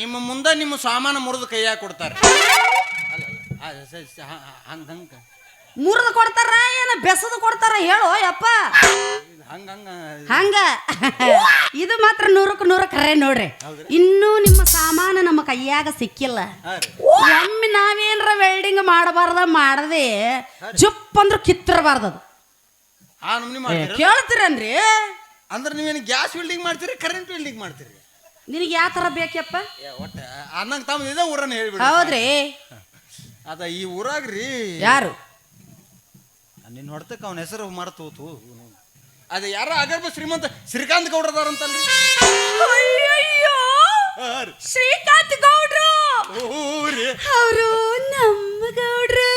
ನಿಮ್ಮ ಮುಂದೆ ನಿಮ್ಮ ಸಾಮಾನು ಮುರಿದು ಕೈಯಾಗ ಕೊಡ್ತಾರೆ. ಹಂಗ್ ಮುರಿದು ಕೊಡ್ತಾರ ಏನ ಬೆಸದು ಕೊಡ್ತಾರ ಹೇಳು ಯಪ್ಪ. ಹಂಗ ಹಂಗ ಇದು. ಮಾತ್ರ ನೂರಕ್ಕೆ ನೂರ ಕರೆ ನೋಡ್ರಿ? ಇನ್ನೂ ನಿಮ್ಮ ಸಾಮಾನು ನಮ್ಮ ಕೈಯಾಗ ಸಿಕ್ಕಿಲ್ಲ. ಒಮ್ಮೆ ನಾವೇನ್ರ ವೆಲ್ಡಿಂಗ್ ಮಾಡಬಾರ್ದ ಮಾಡದೆ ಜುಪ್ ಅಂದ್ರ ಕಿತ್ತಿರಬಾರ್ದದು ಆ ನಮ್ನಿ ಮಾಡ್ತೀರ? ಕೇಳ್ತೀರನ್ರಿ? ಅಂದ್ರೆ ನೀವೇನು ಗ್ಯಾಸ್ ವೆಲ್ಡಿಂಗ್ ಮಾಡ್ತೀರಿ ಕರೆಂಟ್ ವೆಲ್ಡಿಂಗ್ ಮಾಡ್ತೀರಿ? ನಿನಗೆ ಯಾವ ತರ ಬೇಕಪ್ಪ ಒಟ್ಟ ಅನ್ನಂಗ್ ತಮ್ಮ ಇದೇ ಊರನ್ನ ಹೇಳ್ಬಿಡಿ. ಹೌದ್ರಿ. ಅದ ಈ ಊರಾಗ್ರಿ. ಯಾರು? ನಿನ್ನ ಹೊಡ್ತಕ್ಕ ಅವನ ಹೆಸರು ಮರ್ತೋತು. ಅದ ಯಾರ? ಅಗರ್ಭ ಶ್ರೀಮಂತ ಶ್ರೀಕಾಂತ್ ಗೌಡ್ರದಾರಂತಲ್ರಿ ಅಯ್ಯಯ್ಯೋ. ಶ್ರೀಕಾಂತ್ ಗೌಡ್ರು! ಅವರು ನಮ್ಮ ಗೌಡ್ರು.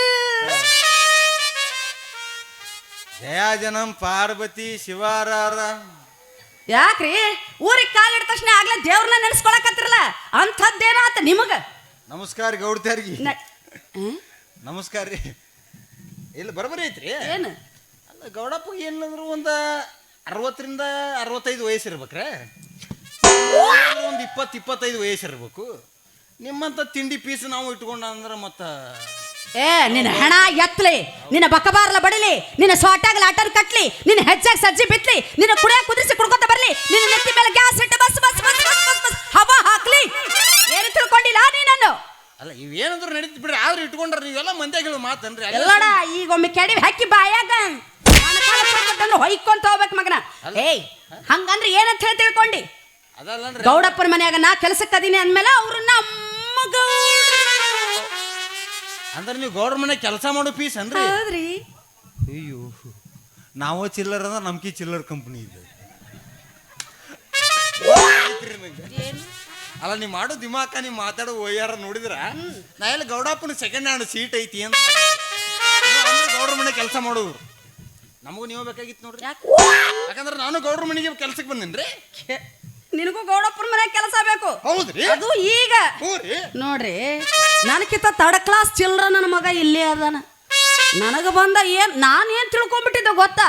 ಜಯಾಜನಂ ಪಾರ್ವತಿ ಶಿವಾರಾರ. ಯಾಕ್ರಿ? ಊರಿಗೆ ಕಾಲಿಡ ತಕ್ಷಣ ಆಗ್ಲೇ ದೇವ್ರನ್ನ ನೆನೆಸ್ಕೊಳಕತ್ತಿರಲ್ಲ? ಅಂಥದ್ದೇನಾತ ನಿಮಗ. ನಮಸ್ಕಾರ ಗೌಡ್ತಾರ್ಗಿ? ನಮಸ್ಕಾರ ರೀ. ಇಲ್ಲಿ ಬರಬರಿ ಐತ್ರಿ? ಏನು? ಅಲ್ಲ ಗೌಡಪ್ಪ ಏನಂದ್ರು ಒಂದು ಅರವತ್ತರಿಂದ ಅರವತ್ತೈದು ವಯಸ್ಸು ಇರ್ಬೇಕ್ರೆ ಒಂದು ಇಪ್ಪತ್ತು ಇಪ್ಪತ್ತೈದು ವಯಸ್ಸು ಇರಬೇಕು ನಿಮ್ಮಂತ ತಿಂಡಿ ಪೀಸ್ ನಾವು ಇಟ್ಕೊಂಡ ಅಂದ್ರೆ ಮತ್ತೆ ಏ ನಿನ್ನ ಹಣ ಎತ್ತಲಿ ನಿನ್ನ ಬಕಬಾರ್ಲ ಬಡಿಲಿ ನಿನ್ನ ಸೊಟ್ಟಾಗ ಲಾಟರ್ ಕಟ್ಲಿ ನಿನ್ನ ಹೆಜ್ಜಾಗ ಸಜ್ಜಿ ಬಿತ್ಲಿ ನಿನ್ನ ಕುಡಿಯ ಕುದಿಸಿ ಕುಡ್ಕೊತ ಬರ್ಲಿ ನಿನ್ನ ನೆತ್ತಿ ಮೇಲೆ ಗ್ಯಾಸ್ ಇಟ್ಟು ಬಸ್ ಬಸ್ ಬಸ್ ಬಸ್ ಬಸ್ ಬಸ್ ಹವಾ ಹಾಕ್ಲಿ. ಏನು ತಿಳ್ಕೊಂಡಿಲ್ಲ ನೀನನ್ನು? ಅಲ್ಲ ಇವೇನಂದ್ರು ನಡೀತು ಬಿಡ್ರಿ ಆದ್ರೂ ಇಟ್ಕೊಂಡ್ರೆ ನೀವೆಲ್ಲ ಮಂದ್ಯಾಗಳು ಮಾತನ್ರಿ ಎಲ್ಲಡ ಈಗ ಒಮ್ಮೆ ಕೆಡವಿ ಹಾಕಿ ಬಾಯಾಗ. ಹೊಯ್ಕೊಂತ ಹೋಗ್ಬೇಕು ಮಗನ. ಏಯ್ ಹಂಗಂದ್ರೆ ಏನಂತ ಹೇಳಿ ತಿಳ್ಕೊಂಡಿ? ಗೌಡಪ್ಪನ ಮನೆಯಾಗ ನಾ ಕೆಲ್ಸಕ್ಕೆ ಅದೀನಿ ಅಂದ್ಮೇಲೆ ಅವ್ರು ನಮ್ಮ ಗೌಡ್ರು ಅಂದ್ರೆ ನೀವು ಗೌಡ್ರ ಮನೆ ಕೆಲಸ ಮಾಡೋ ಪೀಸ್ ಅಂದ್ರೆ ಹೌದ್ರಿ. ಅಯ್ಯೋ. ನಾವು ಚಿಲ್ಲರ್ ಅಂದ್ರೆ ನಮ್ಕಿ ಚಿಲ್ಲರ್ ಕಂಪ್ನಿ ಇದೆ. ಅಲ್ಲ ನೀವು ಮಾಡೋ ದಿಮಾಕ ನೀವು ಮಾತಾಡೋ ಒಯ್ಯಾರ ನೋಡಿದ್ರ? ನಾ ಎಲ್ಲ ಗೌಡಪ್ಪನ ಸೆಕೆಂಡ್ ಹ್ಯಾಂಡ್ ಸೀಟ್ ಐತಿ ಅಂತ ಅಂದ್ರೆ ಗೌಡ್ರ ಮನೆ ಕೆಲಸ ಮಾಡೋರು. ನಮಗೂ ನೀವು ಬೇಕಾಗಿತ್ತು ನೋಡ್ರಿ. ಯಾಕೆ? ಯಾಕಂದ್ರೆ ನಾನು ಗೌಡ್ರ ಮನೆಗೆ ಕೆಲ್ಸಕ್ಕೆ ಬಂದೇನ್ರಿ. ನಿನಗೂ ಗೌಡಪ್ಪನ ಮನೆ ಕೆಲಸ ಬೇಕು. ಹೌದ್ರಿ? ಅದು ಈಗ. ಹ್ಞೂ ರೀ. ನೋಡ್ರಿ. ನನಗಿಂತ ತರ್ಡ್ ಕ್ಲಾಸ್ ಚಿಲ್ಡ್ರ ನನ್ನ ಮಗ ಇಲ್ಲೇ ಅದಾನ. ನನಗ ಬಂದ ಏನ್ ನಾನು ಏನ್ ತಿಳ್ಕೊಂಡ್ಬಿಟ್ಟಿದ್ದೆ ಗೊತ್ತಾ?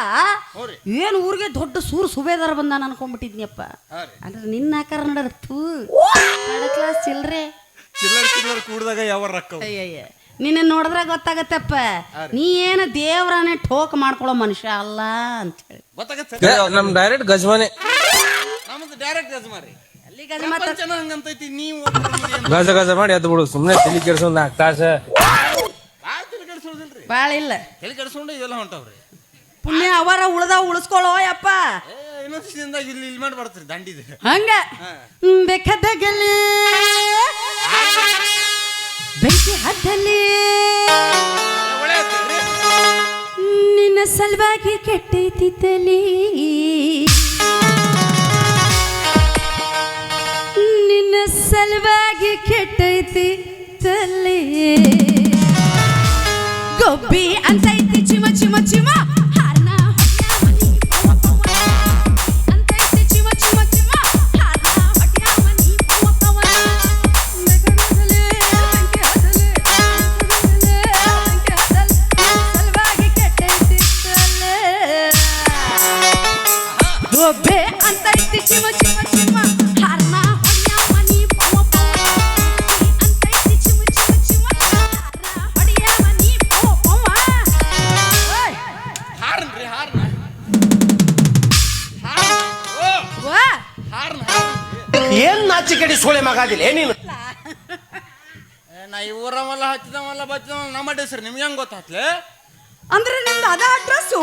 ಏನು ಊರಿಗೆ ದೊಡ್ಡ ಸೂರ್ ಸುಬೇದಾರ ಬಂದ ಅನ್ಕೊಂಡ್ಬಿಟ್ಟಿದ್ನಿಯಪ್ಪ ಹಾ ರೀ ಅಂದ್ರೆ ನಿನ್ನ ಆಕಾರ ನಡರ ತೂ ತರ್ಡ್ ಕ್ಲಾಸ್ ಚಿಲ್ರೆ. ಚಿಲ್ಲರ್ ಚಿಲ್ಲರ್ ಕೂಡಿದಾಗ ಯಾವ ರೊಕ್ಕ ಅಯ್ಯಯ್ಯ. ನಿನ್ನ ನೋಡಿದ್ರೆ ಗೊತ್ತಾಗತ್ತಪ್ಪ. ನೀ ಏನು ದೇವ್ರನೇ ಠೋಕ್ ಮಾಡ್ಕೊಳ್ಳೋ ಮನುಷ್ಯ ಅಲ್ಲ ಅಂತ ಹೇಳಿ. ಗೊತ್ತಾಗತ್ತೆ. ನಮ್ ಡೈರೆಕ್ಟ್ ಗಜ್ವಾನೆ ನಮ್ದು ಡೈರೆಕ್ಟ್ ಗಜಮಾನೆ. ಪ್ರಪಂಚನ ಹಂಗಂತೈತಿ ನೀವು ಗಜ ಗಜ ಮಾಡಿ ಎದ್ದು ಬಿಡು ಸುಮ್ನೆ ತಲೆ ಕೆಡ್ಸೋ ನಾಲ್ಕು ತಾಸು. ಭಾಳ ತಲೆ ಕೆಡಿಸೋದಿಲ್ರಿ. ಭಾಳ ಇಲ್ಲ. ತಲೆ ಕೆಡಿಸ್ಕೊಂಡು ಇದೆಲ್ಲ ಹೊಂಟವ್ರಿ. ಪುಣ್ಯ ಅವರ ಉಳ್ದ ಉಳಿಸ್ಕೊಳ್ಳೋ ಯಪ್ಪ. ಏ ಇನ್ನೊಂದು ದಿನದಾಗ ಇಲ್ಲಿ ಇಲ್ಲಿ ಮಾಡಿ ಬರ್ತೀರಿ ದಂಡಿದೆ. ಹಂಗ. ಬೇಕಾದಾಗಲಿ ಬೆಂಕಿ ಬೆಕ್ಕ ಒಳ್ಳೆ ನಿನ್ನ ಸಲುವಾಗಿ ಕೆಟ್ಟೈತಿ ತಲಿ. ಸಲುವಾಗಿ ಕೆಟ್ಟೈತಿ ತಲ್ಲಿ ಗೊಬ್ಬಿ ಅಂತೈತಿ ಚಿಮ ಚಿಮ ಚಿಮ. ಒಬ್ಬೆ ಅಂತ ಇತ್ತೀಚಿ ಪವ. ನಾಚಿಕೆಡಿ ಏನಿಲ್ಲ ನಾ ಈ ಊರವಲ್ಲ ಹಚ್ಚಿದವಲ್ಲ ಬಚ್ಚಿದವಲ್ಲ ನಮ್ಮ ಹೆಸರು ನಿಮ್ಗೆ ಹೆಂಗ್ ಗೊತ್ತಾತ್ಲೆ? ಅಂದ್ರೆ ನಿಮ್ದು ಅದ ಅಡ್ರೆಸ್ಸು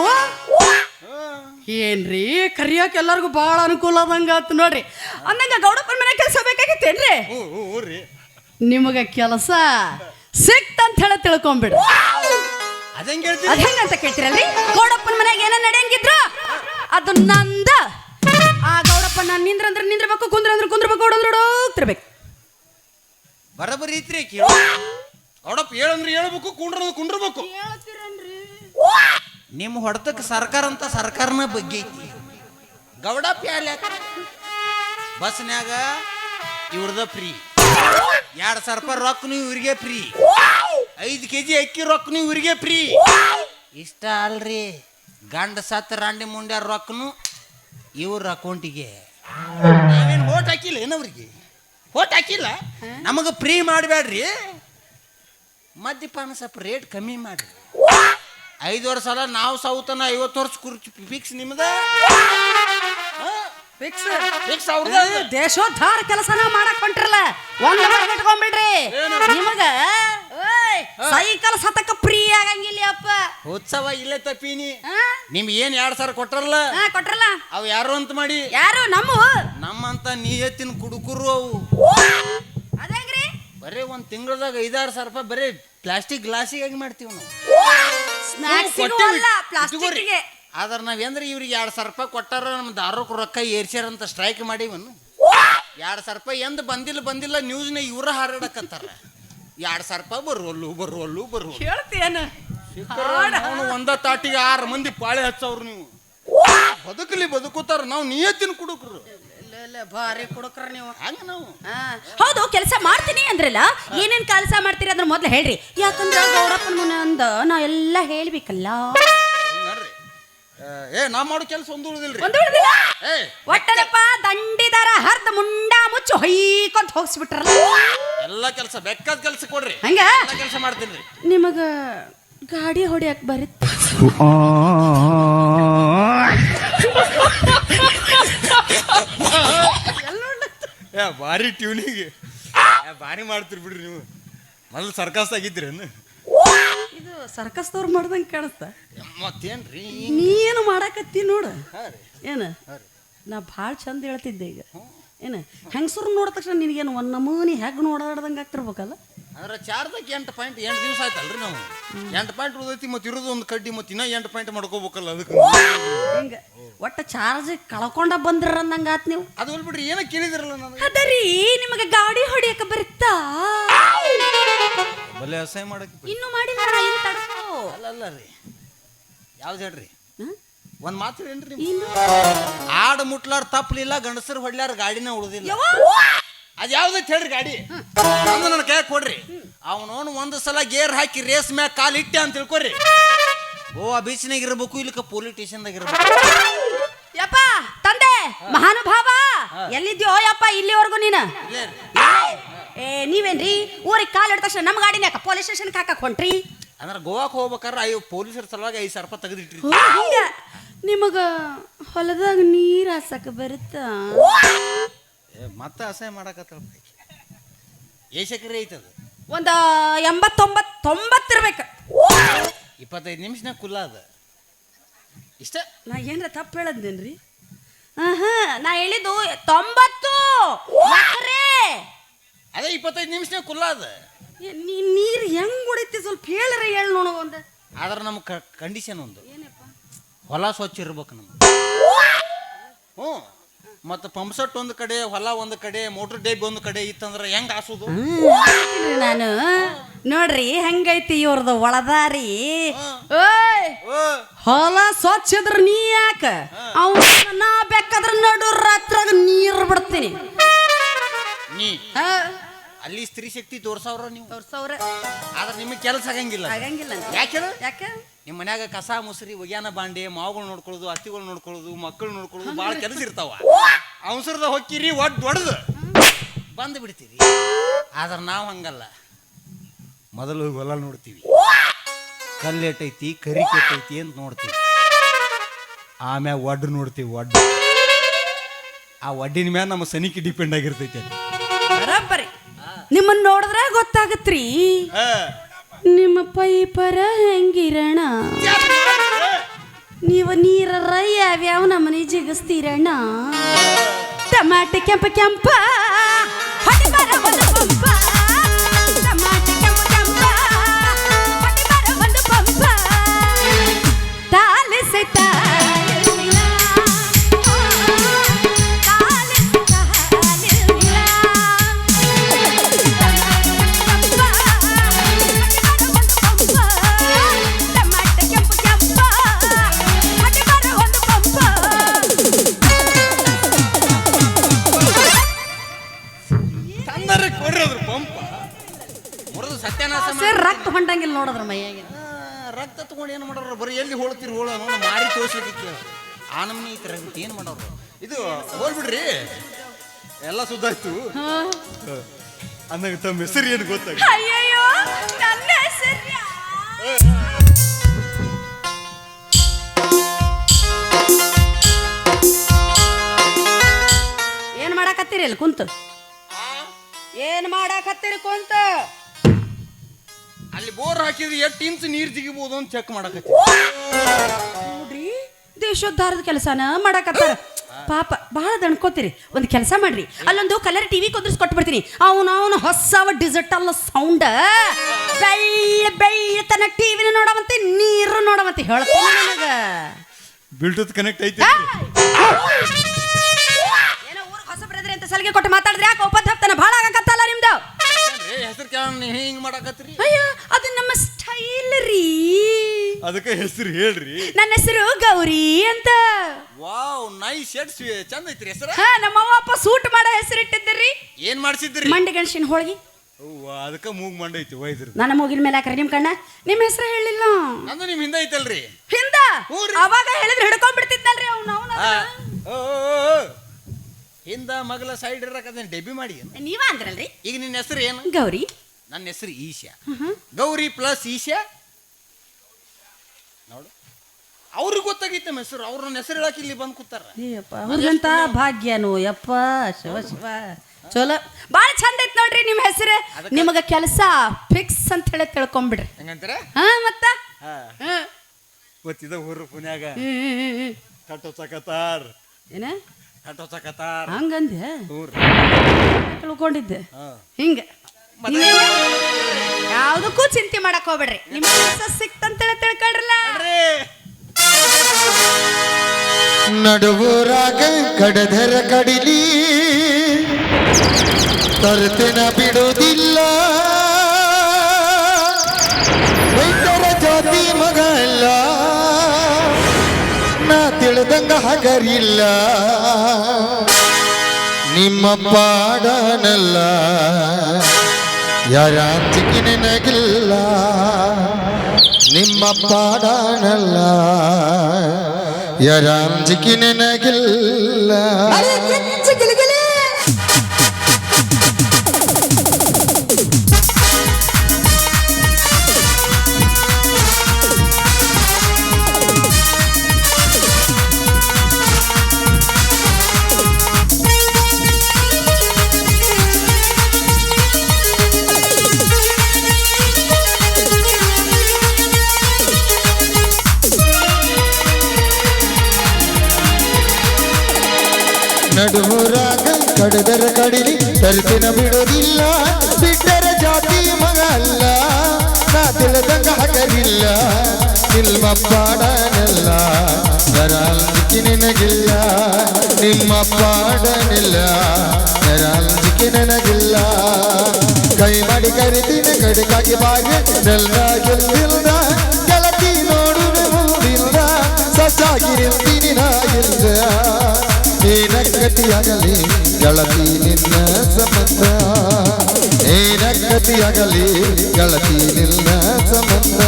ಏನ್ರಿ ಕರಿಯಕ್ಕೆ ಎಲ್ಲರಿಗೂ ಭಾಳ ಅನುಕೂಲ ಆದಂಗ ಆತು ನೋಡ್ರಿ. ಅಂದಂಗ ಗೌಡಪ್ಪನ ಮನೆ ಕೆಲಸ ಬೇಕಾಗಿತ್ತೇನ್ರಿ? ಹ್ಞೂ ಹ್ಞೂ ನಿಮಗೆ ಕೆಲಸ ಸಿಕ್ತಂತ ಹೇಳಿ ತಿಳ್ಕೊಂಬಿಡ್ರಿ. ಅದಂಗೆ ಹೇಳ್ತೀರಿ? ಅದ್ ಹೆಂಗಂತ ಕೇಳ್ತೀರಲ್ರಿ? ಗೌಡಪ್ಪನ ಮನೆಗೆ ಏನ ನಡೆಯಂಗಿದ್ರು ಅದು ನಂದ. ಆ ನಿಂದ್ರ ಅಂದ್ರೆ ನಿಂದ್ರಬೇಕು ನಿಂದ್ರಬೇಕು ಕುಂದ್ರಂದ್ರೆ ಕುಂದ್ರಬೇಕು ಓಡಂದ್ರೆ ಓಡೋಗ್ತಿರ್ಬೇಕು ಬರಬರಿ ಐತ್ರಿ ಕೇಳ ಅವಡಪ್ಪ ಹೇಳಂದ್ರೆ ಹೇಳ್ಬೇಕು ಕುಂಡ್ರ ಕುಂಡ್ರಬೇಕು. ನಿಮ್ಮ ಹೊಡೆತಕ್ಕೆ ಸರ್ಕಾರ ಅಂತ ಸರ್ಕಾರನ ಬಗ್ಗೆ ಐತಿ. ಗೌಡಪ್ಪ ಪ್ಯಾಲ. ಬಸ್ನ್ಯಾಗ ಇವ್ರದ ಫ್ರೀ. ಎರಡು ಸಾವಿರ ರೂಪಾಯಿ ರೊಕ್ಕನು ಇವ್ರಿಗೆ ಫ್ರೀ. ಐದು ಕೆ ಜಿ ಅಕ್ಕಿ ರೊಕ್ಕನು ಇವ್ರಿಗೆ ಫ್ರೀ. ಇಷ್ಟ ಅಲ್ರಿ. ಗಂಡ ಸತ್ತ ರಾಂಡಿ ಮುಂಡ್ಯಾರ ರೊಕ್ಕನು ಇವ್ರ ಅಕೌಂಟಿಗೆ ನಾವೇನು ಓಟ್ ಹಾಕಿಲ್ಲ ಏನವ್ರಿಗೆ? ಓಟ್ ಹಾಕಿಲ್ಲ? ನಮಗೆ ಫ್ರೀ ಮಾಡಬೇಡ್ರಿ ಮದ್ಯಪಾನ ಸ್ವಲ್ಪ ರೇಟ್ ಕಮ್ಮಿ ಮಾಡ್ರಿ. ಐದು ವರ್ಷ ಅಲ್ಲ ನಾವು ಸೌತನ ಐವತ್ತು ವರ್ಷ ಕುರ್ಚಿ ಫಿಕ್ಸ್ ನಿಮ್ದ? ಫಿಕ್ಸ್ ಫಿಕ್ಸ್ ಅವ್ರದ್ದು ದೇಶೋದ್ಧಾರ ಕೆಲಸನ ಮಾಡಕ್ ಹೊಂಟ್ರಲ್ಲ. ಒಂದ್ ಇಟ್ಕೊಂಡ್ಬಿಡ್ರಿ? ನಿಮಗ ಓಯ್, ಸೈಕಲ್ ಸತಕ ಫ್ರೀ ಆಗಂಗಿಲ್ಲ ಅಪ್ಪ ಉತ್ಸವ ಇಲ್ಲೇ ತಪ್ಪೀನಿ? ನಿಮ್ಗೆ ಏನ್ ಎರಡ್ ಸಾವಿರ ಕೊಟ್ರಲ್ಲ? ಕೊಟ್ರಲ್ಲ. ಅವ್ ಯಾರು ಅಂತ ಮಾಡಿ? ಯಾರು? ನಮ್ಮ ನಮ್ಮಂತ ಎತ್ತಿನ ಕುಡುಕರು ಅವು. ಅದೇಗ್ರಿ? ಬರೀ ಒಂದ್ ತಿಂಗಳದಾಗ ಐದಾರು ಸಾವಿರ ರೂಪಾಯಿ ಬರೀ ಪ್ಲಾಸ್ಟಿಕ್ ಗ್ಲಾಸಿಗಾಗಿ ಮಾಡ್ತೀವಿ ನಾವು? ಸ್ನಾಕ್ಸ್ ಕೊಟ್ಟೇವಿ. ಅಲ್ಲ. ಪ್ಲಾಸ್ಟಿಕ್ಗೆ ಆದ್ರೆ ನಾವೇಂದ್ರೆ ಇವ್ರಿಗೆ ಎರಡ್ ಸಾವಿರ ರೂಪಾಯಿ ಕೊಟ್ಟಾರ ನಮ್ ದಾರೋಕ್ ರೊಕ್ಕ ಏರ್ಸ್ಯಾರಂತ ಸ್ಟ್ರೈಕ್ ಮಾಡಿವನು. ಎರಡ್ ಸಾವಿರ ರೂಪಾಯಿ ಎಂದ್ ಬಂದಿಲ್ಲ ಬಂದಿಲ್ಲ ನ್ಯೂಸ್ನ ಇವ್ರ ಹಾರಾಡಕತ್ತಾರ. ಎರಡ್ ಸಾವಿರ ರೂಪಾಯಿ ಬರುವಲ್ಲು ಬರುವಲ್ಲು ಬರುವಲ್ಲು ಅವನು ಒಂದ ತಾಟಿಗೆ ಆರು ಮಂದಿ ಪಾಳೆ ಹಚ್ಚವ್ರು ನೀವು. ಬದುಕಲಿ ಬದುಕುತ್ತಾರ ನಾವು ನಿಯತ್ತಿನ ಕುಡುಕ್ರು. ಭಾರಿ ಕುಡುಕ್ರ ನೀವು. ಹಂಗ ನಾವು. ಹೌದು ಕೆಲಸ ಮಾಡ್ತೀನಿ ಅಂದ್ರಲ್ಲ ಏನೇನ್ ಕೆಲಸ ಮಾಡ್ತೀರಿ ಅಂದ್ರೆ ಮೊದ್ಲು ಹೇಳ್ರಿ. ಯಾಕಂದ್ರೆ ಗೌರಪ್ಪನ ಮನೆ ಅಂದ ನಾ ಎಲ್ಲ ಹೇಳ್ಬೇಕಲ್ಲ. ಏ ನಾ ಮಾಡೋ ಕೆಲಸ ಒಂದು ಉಳಿದಿಲ್ರಿ. ಒಂದು ಉಳ್ದಿಲ್ಲ? ಏ ಒಟ್ಟನಪ್ಪ ದಂಡಿದಾರ ಹರ್ದ ಮುಂಡ ಮುಚ್ಚು ಹೊಯ್ಕೊಂತ ಹೋಗ್ಸ್ಬಿಟ್ರಲ್ಲ. ಎಲ್ಲ ಕೆಲಸ ಬೆಕ್ಕದ ಕೆಲಸ ಕೊಡ್ರಿ. ಹಂಗ? ಎಲ್ಲ ಕೆಲಸ ಮಾಡ್ತೀನಿ ರೀ. ನಿಮಗ ಗಾಡಿ ಹೊಡಿಯಕ್ ಬರುತ್ತೆ. ಏ ಭಾರಿ ಟ್ಯೂನಿಗೆ ಭಾರಿ ಮಾಡ್ತೀರಿ ಬಿಡ್ರಿ ನೀವು. ಮೊದಲು ಸರ್ಕಸ್ ಆಗಿದ್ರೇನು ಇದು ಸರ್ಕಸ್ದವ್ರು ಮಾಡ್ದಂಗೆ ಕಾಣುತ್ತ? ಮತ್ತೇನ್ರಿ? ನೀನು ಮಾಡಾಕತ್ತಿ ನೋಡು. ಏನು? ನಾ ಭಾಳ ಚಂದ ಹೇಳ್ತಿದ್ದೆ ಈಗ. ಏನು? ಹೆಂಗಸರು ನೋಡಿದ ತಕ್ಷಣ ನಿನಗೇನು ಒಂದು ನಮೂನಿ ಹೆಗ್ ನೋಡಾಡ್ದಂಗೆ ಆಗ್ತಿರ್ಬೇಕಲ್ಲ? ಅಂದ್ರೆ ಚಾರ್ದಕ್ಕೆ ಎಂಟು ಪಾಯಿಂಟ್ ಎಂಟು ದಿವಸ ಆಯ್ತಲ್ರಿ ನಾವು? ಎಂಟು ಪಾಯಿಂಟ್ ಉಳಿದೈತಿ ಮತ್ತೆ ಇರೋದು ಒಂದು ಕಡ್ಡಿ ಮತ್ತೆ ಇನ್ನೂ ಎಂಟು ಪಾಯಿಂಟ್ ಮಾಡ್ಕೋಬೇಕಲ್ಲ ಅದಕ್ಕೆ. ಹಿಂಗೆ ಒಟ್ಟು ಚಾರ್ಜ್ ಕಳ್ಕೊಂಡ ಬಂದಿರ ಅಂದಂಗೆ ಆತು ನೀವು? ಅದು ಹೋಲ್ ಬಿಡ್ರಿ ಏನೋ ಕೇಳಿದಿರಲ್ಲ ನನಗೆ ಅದರಿ ನಿಮಗೆ ಗಾಡಿ ಹೊಡಿಯಕ ಬರುತ್ತಾ? ಬಲೆ ಅಸಹ್ಯ ಮಾಡಕ್ಕೆ ಇನ್ನು ಮಾಡಿಲ್ಲ ತಡ್ಕೋ. ಅಲ್ಲ ಅಲ್ಲ ರೀ. ಯಾವ್ದು ಹೇಳ್ರಿ? ಒಂದ್ ಒಂದು ಮಾತು ಏನ್ರಿ ಆಡ ಮುಟ್ಲಾರ ತಪ್ಪಲಿಲ್ಲ ಗಂಡಸರು ಹೊಡ್ಲಾರ ಗಾಡಿನ ಉಳಿದಿಲ್ಲ! ಅದ್ ಯಾವ್ದೈತಿ ಹೇಳ್ರಿ ಗಾಡಿ. ಅಂದು ನನ್ನ ಕೈ ಕೊಡ್ರಿ. ಅವನವನು ಒಂದು ಸಲ ಗೇರ್ ಹಾಕಿ ರೇಸ್ ಮ್ಯಾಗ ಕಾಲು ಇಟ್ಟೆ ಅಂತ ತಿಳ್ಕೊರಿ. ಗೋವಾ ಬೀಚ್ನಾಗ ಇರ್ಬೇಕು ಇಲ್ಲಿಕ ಪೊಲೀಸ್ ಸ್ಟೇಷನ್ದಾಗ ಇರ್ಬೇಕು. ಯಪ್ಪ ತಂದೆ ಮಹಾನುಭಾವ ಎಲ್ಲಿದ್ಯೋ ಯಪ್ಪ ಇಲ್ಲಿವರೆಗೂ ನೀನು? ಇಲ್ಲೇ ರೀ. ಏ ನೀವೇನ್ರಿ? ಊರಿಗೆ ಕಾಲ್ ಇಡ್ದ ತಕ್ಷಣ ನಮ್ಮ ಗಾಡಿನ ಯಾಕ ಪೊಲೀಸ್ ಸ್ಟೇಷನ್ಗೆ ಹಾಕಕ್ ಹೊಂಟ್ರಿ? ಅಂದ್ರೆ ಗೋವಾಕ್ ಹೋಗ್ಬೇಕಾದ್ರೆ ಅಯ್ಯೋ ಪೊಲೀಸರ ಸಲುವಾಗಿ ಐದು ಸಾವಿರ ರೂಪಾಯಿ ತೆಗೆದಿಟ್ರಿ ನಿಮಗ ಹೊಲದಾಗ ನೀರ್ ಹಾಸಕ ಬರುತ್ತಾ? ಮತ್ತೆ ಅಸಹ್ಯ ಮಾಡಕತ್ತ ಏಸಕ್ರಿ ಐತದ ಒಂದ ಎಂಬತ್ತೊಂಬತ್ ತೊಂಬತ್ತಿರ್ಬೇಕು ಇಪ್ಪತ್ತೈದು ನಿಮಿಷನಾಗ ಕುಲ್ಲ ಅದ. ಇಷ್ಟ? ನಾ ಏನ್ರ ತಪ್ಪು ಹೇಳದ್ನೇನ್ರಿ? ಆಹಾ ನಾ ಹೇಳಿದ್ದು ತೊಂಬತ್ತು. ಅದೇ ಇಪ್ಪತ್ತೈದು ನಿಮಿಷನಾಗ ಕುಲ್ಲ ಅದ. ಏ, ನೀ ನೀರು ಹೆಂಗ್ ಹೊಡಿತಿ ಸ್ವಲ್ಪ ಹೇಳ್ರಿ ಹೇಳ ನೋಡು ಒಂದ. ಆದ್ರೆ ನಮ್ಮ ಕಂಡೀಷನ್ ಒಂದು. ಏನಪ್ಪ? ಹೊಲ ಸ್ವಚ್ಛ ಇರ್ಬೇಕು ನಮ್ಗೆ ಹ್ಞೂ ಮತ್ತು ಪಂಪ್ಸೆಟ್ ಒಂದು ಕಡೆ ಹೊಲ ಒಂದು ಕಡೆ ಮೋಟರ್ ಡೇಬ್ ಒಂದು ಕಡೆ ಇತ್ತಂದ್ರೆ ಹೆಂಗ್ ಆಸೋದು ಹೇಳ್ತೀನಿ ನಾನು. ನೋಡ್ರಿ ಹೆಂಗೈತಿ ಇವ್ರದ್ದು ಒಳದಾರಿ. ಓಯ್! ಹೊಲ ಸ್ವಚ್ಛ ಇದ್ರ ನೀ ಯಾಕ? ನಾ ಬೇಕಾದ್ರ ನಡು ರಾತ್ರಾಗ ನೀರು ಬಿಡ್ತೀನಿ. ನೀ? ಹಾ, ಅಲ್ಲಿ ಸ್ತ್ರೀ ಶಕ್ತಿ ತೋರ್ಸವ್ರ ನೀವು? ತೋರ್ಸವ್ರ. ಆದ್ರೆ ನಿಮಗೆ ಕೆಲಸ ಆಗಂಗಿಲ್ಲ. ಆಗಂಗಿಲ್ಲ. ಯಾಕೆ? ಯಾಕ? ನಿಮ್ಮ ಮನ್ಯಾಗ ಕಸ ಮುಸ್ರಿ ಒಗ್ಯಾನ ಬಾಂಡೆ ಮಾವುಗಳು ನೋಡ್ಕೊಳ್ಳೋದು ಅತ್ತಿಗಳು ನೋಡ್ಕೊಳ್ಳೋದು ಮಕ್ಕಳು ನೋಡ್ಕೊಳ್ಳೋದು ಭಾಳ ಕೆಲಸ ಇರ್ತಾವ. ಅವಸರದ ಹೊಕ್ಕಿರಿ ಒಡ್ ದೊಡ್ಡದು ಬಂದು ಬಿಡ್ತೀರಿ. ಆದ್ರೆ ನಾವು ಹಂಗಲ್ಲ. ಮೊದಲು ಹೋಗಿ ಹೊಲ ನೋಡ್ತೀವಿ. ಕಲ್ಲು ಎಟ್ಟೈತಿ ಕರಿ ಕೆಟ್ಟೈತಿ ಅಂತ ನೋಡ್ತೀವಿ. ಆಮ್ಯಾಗ ಒಡ್ಡು ನೋಡ್ತೀವಿ ಒಡ್ಡು ಆ ಒಡ್ಡಿನ ಮ್ಯಾಲ ನಮ್ಮ ಸನಿಕೆ ಡಿಪೆಂಡ್ ಆಗಿರ್ತೈತಿ ಬರಬ್ಬರಿ ನಿಮ್ಮನ್ನ ನೋಡಿದ್ರೆ ಗೊತ್ತಾಗತ್ರಿ. ನಿಮ್ಮ ಪೈಪರ ಹೆಂಗಿರಣ? ನೀವು ನೀರರ ಯಾವ್ಯಾವ ನಮ್ಮನೆ ಜಿಗಿಸ್ತೀರಣ್ಣ ಟಮಾಟೆ ಕೆಂಪ ಕೆಂಪ ರಕ್ತ ಹೊಂಟಂಗಿಲ್ಲ ನೋಡದ್ರ ಮೈಯಾಗ. ರಕ್ತ ತಗೊಂಡು ಏನು ಮಾಡೋರು? ಬರೀ ಎಲ್ಲಿ ಹೋಳ್ತೀರಿ ಹೋಳ ಮಾರಿ ತೋರಿಸೋದಿಕ್ಕೆ ಆ ನಮ್ನಿ ಈ ಥರ ಏನು ಮಾಡೋರು? ಇದು ಹೋಗ್ಬಿಡ್ರಿ. ಎಲ್ಲ ಸುದ್ದಾಯ್ತು ಅನ್ನಂಗೆ ತಮ್ಮ ಹೆಸರು ಏನು ಗೊತ್ತಾಗ ಅಯ್ಯಯ್ಯೋ ನನ್ನ ಹೆಸರು ಏನ್ ಮಾಡಾಕತ್ತೀರಿ ಅಲ್ಲಿ ಕುಂತು? ಏನ್ ಮಾಡಾಕತ್ತೀರಿ ಕುಂತು? ಅಲ್ಲಿ ಬೋರ್ ಹಾಕಿದ್ರೆ ಎಷ್ಟು ಇಂಚ್ ನೀರ್ ಜಿಗಿಬಹುದು ಅಂತ ಚೆಕ್ ಮಾಡಕ ನೋಡ್ರಿ ದೇಶೋದ್ಧಾರದ ಕೆಲಸನ ಮಾಡಕತ್ತಾರ. ಪಾಪ ಬಹಳ ದಣ್ಕೋತೀರಿ. ಒಂದು ಕೆಲಸ ಮಾಡ್ರಿ. ಅಲ್ಲೊಂದು ಕಲರ್ ಟಿವಿ ಕುಂದ್ರಿಸ್ ಕೊಟ್ಟು ಬಿಡ್ತೀನಿ ಅವನು ಹೊಸ ಹೊಸವ ಡಿಜಿಟಲ್ ಸೌಂಡ್ ಬೆಳ್ಳ ಬೆಳ್ಳತನ ಟಿವಿನ ನೋಡವಂತೆ ನೀರು ನೋಡವಂತೆ ಹೇಳ್ತೀನಿ ನನಗ. ಬ್ಲೂಟೂತ್ ಕನೆಕ್ಟ್ ಐತಿ. ಏನೋ ಊರಿಗೆ ಹೊಸ ಬ್ರದರ್ ಅಂತ ಸಲಿಗೆ ಕೊಟ್ಟು ಮಾತಾಡಿದ್ರೆ ಯಾಕೆ ಉಪದ್ರಪ್ತನ ಭಾಳ ಆಗಕತ್ತಲ್ಲ ನಿಮ್ದು. ಹೆಸರು ಕೇಳ ಹಿಂಗ್ ಮಾಡಕತ್ರಿ ಅಯ್ಯ ಅದು ನಮ್ಮ ಸ್ಟೈಲ್ ರೀ. ಅದಕ್ಕೆ ಹೆಸರು ಹೇಳ್ರಿ. ನನ್ನ ಹೆಸರು ಗೌರಿ ಅಂತ. ವಾವ್ ನೈಸ್ ಶರ್ಟ್ಸ್ ಚಂದ ಐತ್ರಿ ಹೆಸರ? ಹಾ ನಮ್ಮ ಅವ್ವ ಅಪ್ಪ ಸೂಟ್ ಮಾಡೋ ಹೆಸರಿಟ್ಟಿದ್ದೀರಿ ಏನ್ ಮಾಡ್ಸಿದ್ರಿ ಮಂಡಿ ಗಣಸಿನ ಹೋಳಿಗೆ. ಅವ್ವ ಅದಕ್ಕೆ ಮೂಗ್ ಮಂಡ ಐತಿ ವೈದ್ಯರು. ನನ್ನ ಮೂಗಿನ ಮೇಲೆ ಹಾಕ್ರಿ ನಿಮ್ ಕಣ್ಣ. ನಿಮ್ಮ ಹೆಸರು ಹೇಳಿಲ್ಲ. ನಂದು ನಿಮ್ ಹಿಂದೆ ಐತಲ್ರಿ. ಹಿಂದ? ಹ್ಞೂ ರೀ. ಅವಾಗ ಹೇಳಿದ್ರೆ ಹಿಡ್ಕೊಂಡ್ಬಿಡ್ತಿದ್ನಲ್ರಿ ಅವ್ನು ಅವನ ಓ, ಓ. ಹಿಂದ ಮಗಲ ಸೈಡ್ ಇರಕದೇನ್ ಡೆಬ್ಬಿ ಮಾಡಿ ಏನ್? ನೀವ ಅಂದ್ರಲ್ರಿ. ಈಗ ನಿನ್ನ ಹೆಸರು ಏನು? ಗೌರಿ. ನನ್ನ ಹೆಸರು ಈಶಾ ಗೌರಿ ಪ್ಲಸ್ ಈಶಾ ನೋಡು. ಅವ್ರಿಗೆ ಗೊತ್ತಾಗೈತೆ ನಮ್ಮ ಹೆಸರು. ಅವ್ರ ನನ್ನ ಹೆಸರು ಹೇಳಕ್ಕೆ ಇಲ್ಲಿ ಬಂದು ಕೂತಾರ. ಅವ್ರಿಗಂತ ಭಾಗ್ಯನು ಯಪ್ಪ ಶಿವ ಶಿವ. ಚಲೋ. ಭಾಳ ಚಂದ ಐತ್ ನೋಡ್ರಿ ನಿಮ್ಮ ಹೆಸರು. ನಿಮಗ ಕೆಲಸ ಫಿಕ್ಸ್ ಅಂತ ಹೇಳಿ ತಿಳ್ಕೊಂಬಿಡ್ರಿ. ಹೆಂಗಂತಾರ? ಹಾ ಮತ್ತ? ಹಾ. ಹಾ. ಗೊತ್ತಿದ ಊರು ಪುಣ್ಯಾಗ. ಕಟ್ಟೋ ಚಕತಾರ್. ಏನ? ಕಟ್ಟೋ ಹಂಗಂದೆ ಊರ್ ತಿಳ್ಕೊಂಡಿದ್ದೆ. ಹಿಂಗ. ಯಾವ್ದಕ್ಕೂ ಚಿಂತೆ ಮಾಡಕ್ ಹೋಗ್ಬೇಡ್ರಿ. ನಿಮ್ ಕೆಲಸ ಸಿಕ್ತಂತೇಳಿ ತಿಳ್ಕೊಳ್ರಲ್ಲ. ನಡುವೂರಾಗ ಕಡದರ ಕಡಿಲಿ. ತರ್ತಿನ ಬಿಡುವುದಿಲ್ಲ ತಿಳಿದಂಗ ಹಗರಿಲ್ಲ. ನಿಮ್ಮ ಪಾಡನಲ್ಲ. ಯಾರ ಅಂಜಿಕೆ ನಿನಗಿಲ್ಲ. ನಿಮ್ಮ ಪಾಡನಲ್ಲ. ಯಾರ ಅಂಜಿಕೆ ನಿನಗಿಲ್ಲ. ನಡುವೂರಾಗ ಕಡದರ ಕಡಿಲಿ ತರ್ತಿನ ಬಿಡೋದಿಲ್ಲ. ಬಿಟ್ಟರ ಜಾತಿ ಮಗ ಅಲ್ಲ, ನಾ ತಿಳಿದಂಗ ಹಗರಿಲ್ಲ ನಿಮ್ಮ ಪಾಡನಲ್ಲ ನರಾಲ್ಜಿಕೆ ನಿನಗಿಲ್ಲ. ನಿಮ್ಮ ಪಾಡನಿಲ್ಲ ನರಾಲ್ಜಿಕೆ ನನಗಿಲ್ಲ. ಕೈ ಮಾಡಿ ಕರಿತೀನಿ ಕಡೆಗಾಗಿ ಬಾಗಿ ನೆಲ್ಲ ಗೆಲ್ಲಿಲ್ಲ ಗೆಳತಿ ನೋಡು ಮುಂದಿಲ್ಲ ಸಸಾಗಿ ನಿಲ್ತೀನಿ ಗತಿಯಾಗಲಿ ಗೆಳತಿ ನಿನ್ನ ಸಂಬಂಧ ಏನ ಗತಿಯಾಗಲಿ ಗೆಳತಿ ನಿನ್ನ ಸಂಬಂಧ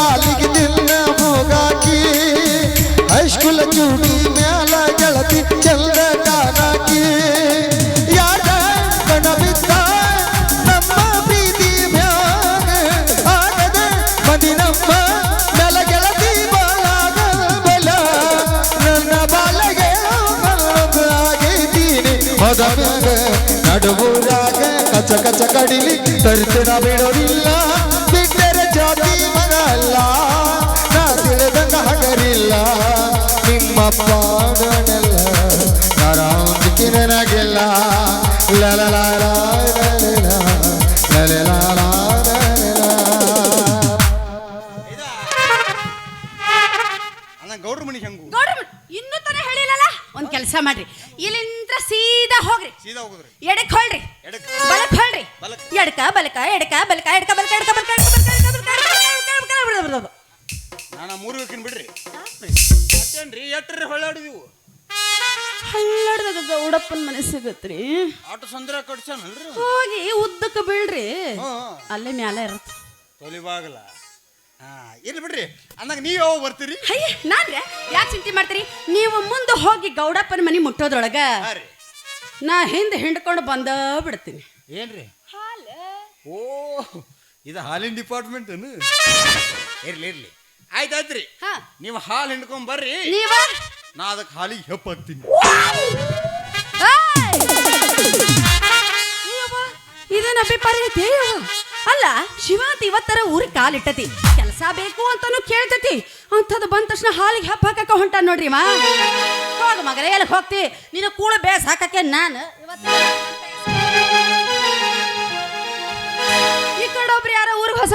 ಸಾಲಿಗೆ ನಿನ್ನ ಮೂಗಾಕಿ ಹೈಸ್ಕೂಲ್ ಚೂಡಿ ಮ್ಯಾಲ ಗೆಳತಿ ಚಂದ ಕಾನಾಕಿ ಯಾರ ಕಣಬಿದ್ದ ನಮ್ಮ ಬೀದಿ ಮ್ಯಾಲ ಆಗದ ಮದಿ ನಮ್ಮ ನೆಲ ಬಲ. ನನ್ನ ಕಚ ಕಚ ಕಡಿಲಿ ತರಿಸಿನ ಬಿಡೋದಿಲ್ಲ, ಬಿಟ್ಟೆ ಅಲ್ಲ ನಾ ತಿಳಿದಂಗ ಹಗರಿಲ್ಲ ನಿಮ್ಮ ನಾನೆಲ್ಲ ನಾರಾಂಜಿಕೆ ನನಗಿಲ್ಲ ಲಲಲಾರ ಕೆಲಸ ಮಾಡ್ರಿ ಇಲ್ಲಿಂದ ಸೀದಾ ಹೋಗ್ರಿ ಎಡಕ್ ಹೊಳ್ರಿ ಬಲಕ್ ಹೊಳ್ರಿ ಎಡಕ ಬಲಕ ಎಡಕ ಬಲಕ ಎಡಕ ಬಲಕ ಎಡಕ ಬಲಕ ಎಡಕ ಬಲಕ ನಾನು ಮೂರು ಬೇಕಿನ್ ಬಿಡ್ರಿ. ಮತ್ತೇನ್ರಿ ಎಟ್ರಿ ಹೊಳ್ಳಾಡಿದೀವು ಹಳ್ಳಾಡ್ದಾಗ ಗೌಡಪ್ಪನ ಮನೆ ಸಿಗತ್ರಿ. ಆಟೋ ಸಂದ್ರ ಕಟ್ಸನಲ್ರಿ ಹೋಗಿ ಉದ್ದಕ್ಕೆ ಬೀಳ್ರಿ. ಅಲ್ಲೇ ಮ್ಯಾಲೆ ಇರತ್ತೆ. ತೊಲಿಬಾಗಲ ಹಾ ಇರ್ಲಿ ಬಿಡ್ರಿ. ಅಂದಾಗ ನೀವು ಯಾವಾಗ ಬರ್ತೀರಿ? ಅಯ್ಯ ನಾನ್ರೆ. ಯಾಕೆ ಚಿಂತೆ ಮಾಡ್ತೀರಿ? ನೀವು ಮುಂದೆ ಹೋಗಿ ಗೌಡಪ್ಪನ ಮನೆ ಮುಟ್ಟೋದ್ರೊಳಗ ಹಾ ರೀ. ನಾ ಹಿಂದೆ ಹಿಂಡ್ಕೊಂಡು ಬಂದ ಬಿಡ್ತೀನಿ. ಏನ್ರಿ? ಓ ಇದು ಹಾಲಿನ ಡಿಪಾರ್ಟ್ಮೆಂಟ್ ಇರ್ಲಿ ಇರ್ಲಿ. ಆಯ್ತಾಯ್ತ್ರಿ. ಹಾ. ನೀವು ಹಾಲು ಹಿಂಡ್ಕೊಂಡ್ ಬರ್ರಿ. ನೀವ? ನಾ ಅದಕ್ಕೆ ಹಾಲಿಗೆ ಹೆಪ್ಪ ಹಾಕ್ತೀನಿ. ಏಯ್! ಅಯ್ಯವ್ವ, ಇದೇನ್ ಅಭಿಪ್ರಾಯ ಐತಿ ಅಯ್ಯವ್ವ? ಅಲ್ಲ ಶಿವಾಂತ ಇವತ್ತರ ಊರಿಗೆ ಕಾಲಿಟ್ಟತಿ ಕೆಲಸ ಬೇಕು ಅಂತಾನು ಕೇಳ್ತತಿ. ಅಂಥದ್ದು ಬಂದ ತಕ್ಷಣ ಹಾಲಿಗೆ ಹಬ್ಬ ಹಾಕಕ್ಕ ಹೊಂಟ ನೋಡ್ರಿ ಮಾ ಹೋಗ ಮಗನೇ ಎಲ್ಲಿ ಹೋಗ್ತಿ? ನಿನ್ನ ಕೂಳು ಬೇಸ್ ಹಾಕಕ್ಕೆ ನಾನು ಇವತ್ತು ಈ ಕಡೆ ಒಬ್ರು ಯಾರೋ ಊರಿಗೆ ಹೊಸ